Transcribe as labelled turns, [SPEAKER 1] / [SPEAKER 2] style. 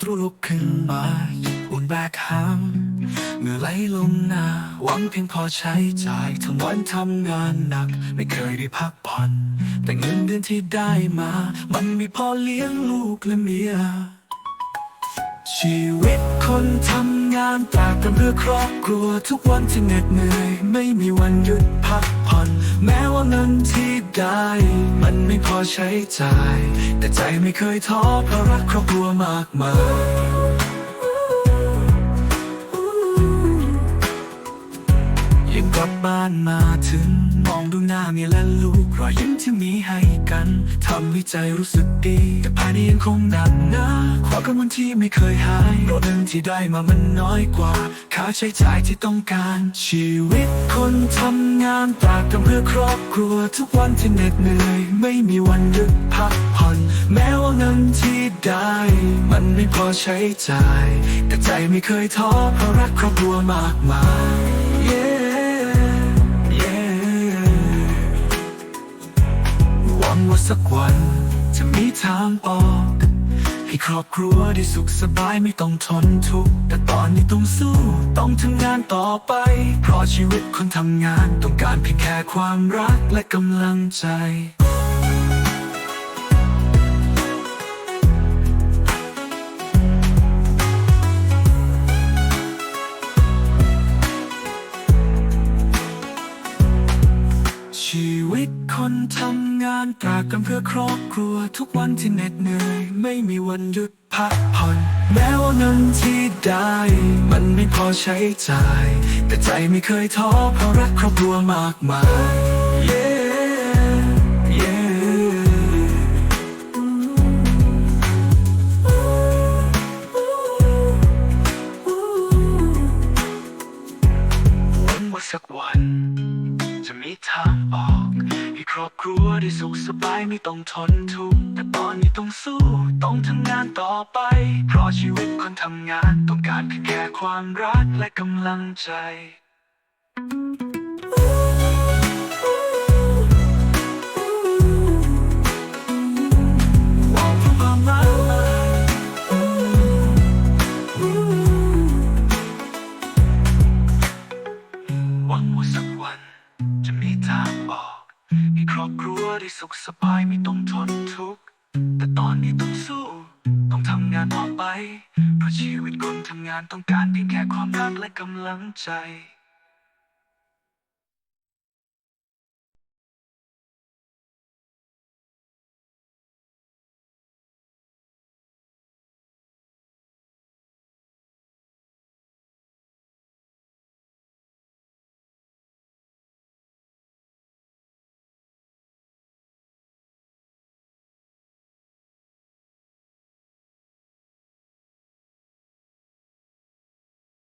[SPEAKER 1] ตรูลุกขึ้นมาอุ่นแบกหางเหงื่อไหลลงหน้าหวังเพียงพอใช้จ่ายทั้งวันทำงานหนัก ไม่เคยได้พักผ่อน แต่เงินเดือนที่ได้มา มันไม่พอเลี้ยงลูกและเมีย ชีวิตคนทำ งานตากตรำเพื่อครอบครัวทุกวันที่เหน็ดเหนื่อย ไม่มีวันหยุดพักผ่อน แม้ว่าเงินที่ได้ มันไม่พอใช้จ่าย แต่ใจไม่เคยท้อเพราะรักครอบครัวมากมายยังกลับบ้านมาถึง ดูหน้าเมียและลูกรอยยิ้มที่มีให้กันทำให้ใจรู้สึกดี แต่ภายในยังคงหนักหนาความกังวลที่ไม่เคยหายเพราะเงินที่ได้มามันน้อยกว่า ค่าใช้จ่ายที่ต้องการ ชีวิตคนทำงานตากตรำเพื่อครอบครัวทุกวันที่เหน็ดเหนื่อย ไม่มีวันหยุดพักผ่อน แม้ว่าเงินที่ได้ มันไม่พอใช้จ่าย แต่ใจไม่เคยท้อเพราะรักครอบครัวมากมาย สักวัน จะมีทางออก ให้ครอบครัวได้สุขสบายไม่ต้องทนทุกข์แต่ตอนนี้ต้องสู้ต้องทำงานต่อไป เพราะชีวิตคนทำงานต้องการเพียงแค่ความรักและกำลังใจ ชีวิตคนทำงานตรากตรำเพื่อครอบครัวทุกวันที่เหน็ดเหนื่อย ไม่มีวันหยุดพักผ่อน แม้ว่าเงินที่ได้ มันไม่พอใช้จ่าย แต่ใจไม่เคยท้อเพราะรักครอบครัวมากมาย Yeah, yeah วังว่าสักวัน รอบครัวได้สุขสบายไม่ต้องทนทุกข์แต่ตอนนี้ต้องสู้ ต้องทำงานต่อไป เพราะชีวิตคนทำงาน ต้องการแค่ความรักและกำลังใจ สุขสบายไม่ต้องทนทุกข์แต่ตอนนี้ต้องสู้ ต้องทำงานต่อไป เพราะชีวิตคนทำงานต้องการเพียงแค่ความรักและกำลังใจ